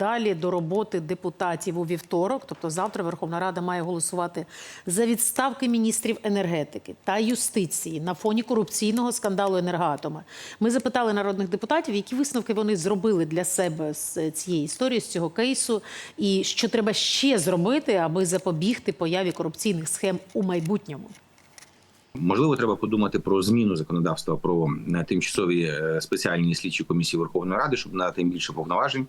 Далі до роботи депутатів у вівторок, тобто завтра Верховна Рада має голосувати за відставки міністрів енергетики та юстиції на фоні корупційного скандалу енергоатома. Ми запитали народних депутатів, які висновки вони зробили для себе з цієї історії, з цього кейсу, і що треба ще зробити, аби запобігти появі корупційних схем у майбутньому. Можливо, треба подумати про зміну законодавства про е, тимчасові е, спеціальні слідчі комісії Верховної Ради, щоб надати їм більше повноважень,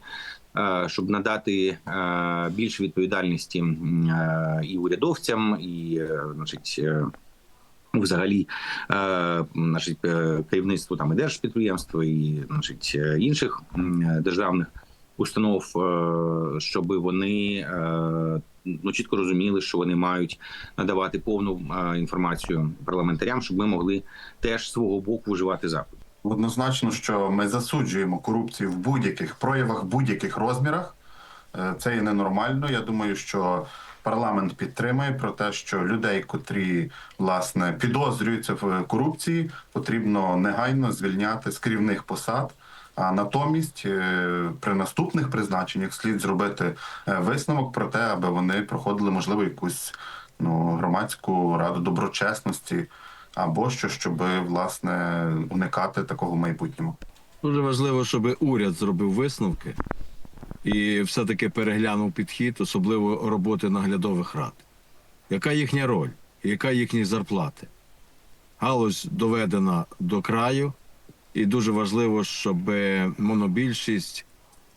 е, щоб надати більше відповідальності і урядовцям, і значить. Взагалі, значить, керівництву там і держпідприємства, і значить інших державних установ, щоб вони ну чітко розуміли, що вони мають надавати повну інформацію парламентарям, щоб ми могли теж свого боку вживати заходи. Однозначно, що ми засуджуємо корупцію в будь-яких проявах, будь-яких розмірах. Е, Це є ненормально. Я думаю, що парламент підтримує про те, що людей, котрі власне підозрюються в корупції, потрібно негайно звільняти з керівних посад. А натомість е, при наступних призначеннях слід зробити е, висновок про те, аби вони проходили можливо якусь ну громадську раду доброчесності або що, щоб власне уникати такого в майбутньому. Дуже важливо, щоб уряд зробив висновки і все-таки переглянув підхід, особливо роботи наглядових рад. Яка їхня роль? Яка їхні зарплати? Галузь доведена до краю, і дуже важливо, щоб монобільшість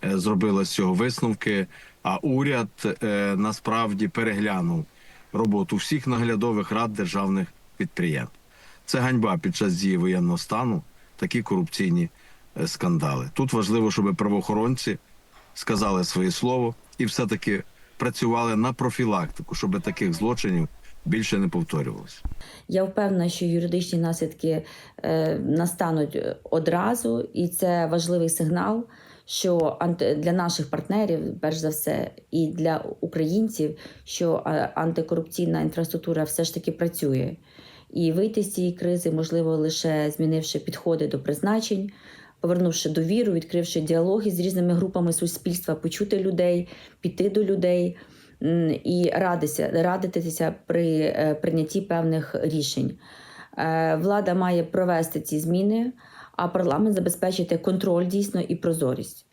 е, зробила з цього висновки, а уряд е, насправді переглянув роботу всіх наглядових рад державних підприємств. Це ганьба під час дії воєнного стану, такі корупційні е, скандали. Тут важливо, щоб правоохоронці сказали своє слово і все-таки працювали на профілактику, щоб таких злочинів більше не повторювалося. Я впевнена, що юридичні наслідки е, настануть одразу, і це важливий сигнал, що для наших партнерів, перш за все, і для українців, що е, антикорупційна інфраструктура все ж таки працює. І вийти з цієї кризи можливо лише змінивши підходи до призначень, повернувши довіру, відкривши діалоги з різними групами суспільства, почути людей, піти до людей і радитися, радитися при е, прийнятті певних рішень. Е, Влада має провести ці зміни, а парламент забезпечити контроль дійсно і прозорість.